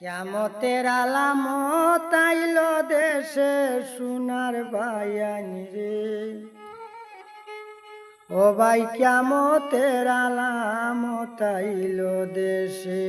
কেমতের আলামত আইল দেশে সোনার বায়ানি রে। ও ভাই কেমতের আলামত আইল দেশে।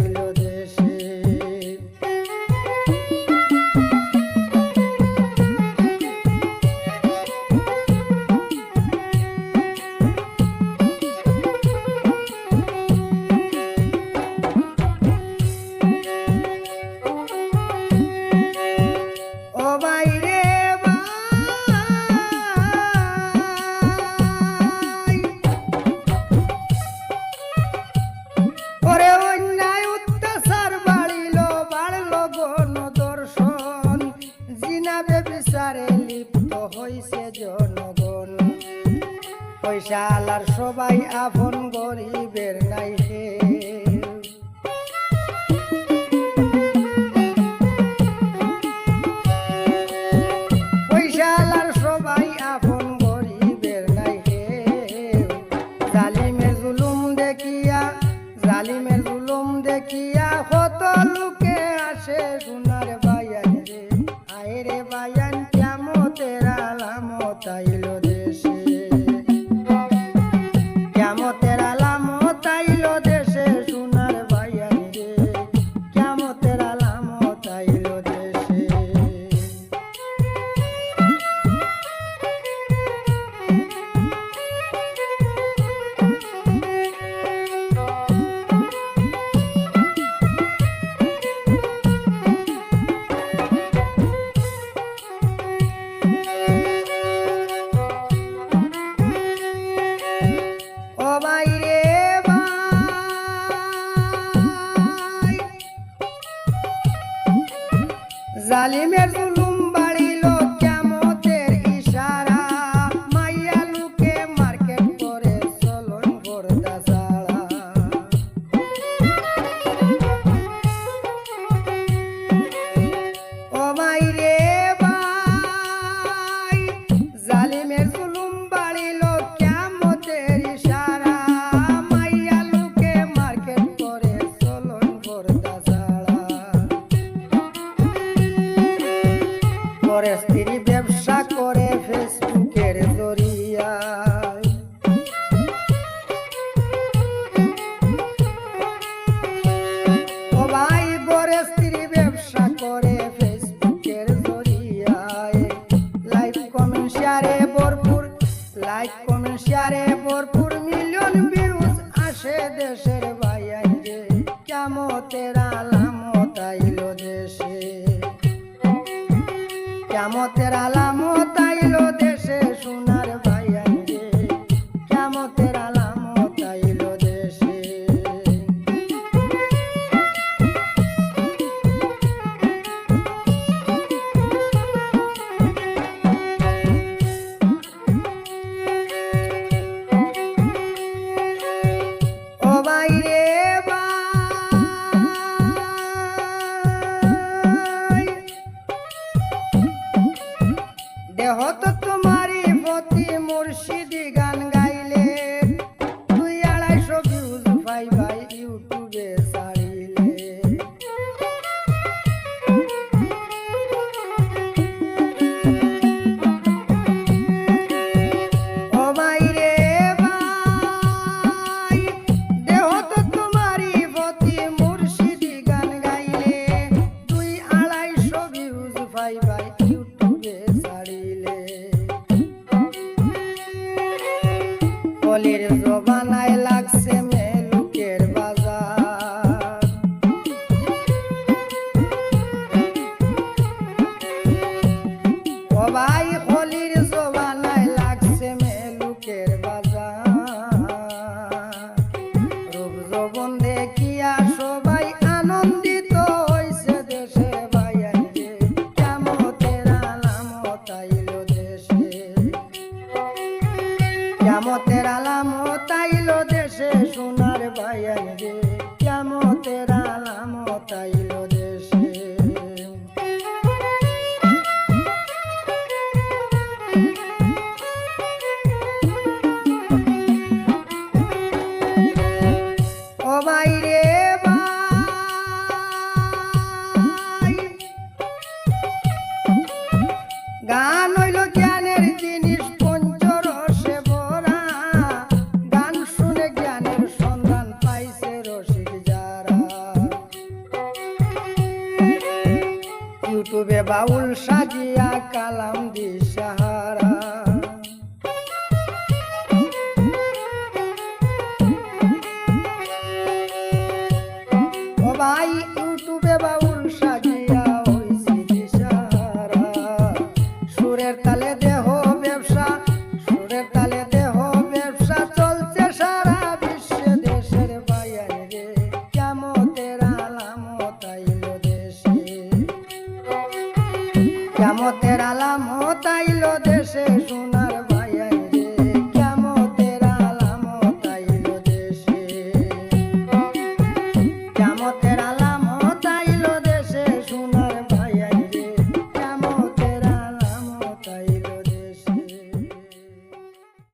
পয়সা আলার সবাই পয়সালার সবাই আপন গরিবের নাই জালিমের জুলুম দেখিয়া জালিমের জুলুম দেখিয়া লোকে আসে সোনার বায়ান রে। আয় বায়ান জালিমের জুলুম স্ত্রী ব্যবসা করে ফেসবুকের জরিয়ায়। ভাই বরে স্ত্রী ব্যবসা করে ফেসবুকের জরিয়ায়। লাইক কমেন্ট ভরপুর লাইক কমেন্ট ভরপুর মিলিয়ন ভিউজ আসে দেশের বাইরে। কেমতের আলামত আইল দেশে। কেমতের আলামত আইল দেশে সোনার ভাইয়ান রে কেমতের আলামত আইল দেশে। ও ভাই মুর্শিদি গান গাইলে দুই আড়াইশো ভিউজ পাই ভাই ইউটিউবে ছাড়িলে। ও ভাই ভাই গান গাইলে ভিউজ ভাই দেখিয়া সবাই আনন্দিত হইছে দেশে বাইয়াইছে কেমতের আলামত আইল দেশে। কেমতের আলামত আইল দেশে সোনার বাইয়াইছে সাজিয়া কালাম দিশাহারা। কেমতের আইলো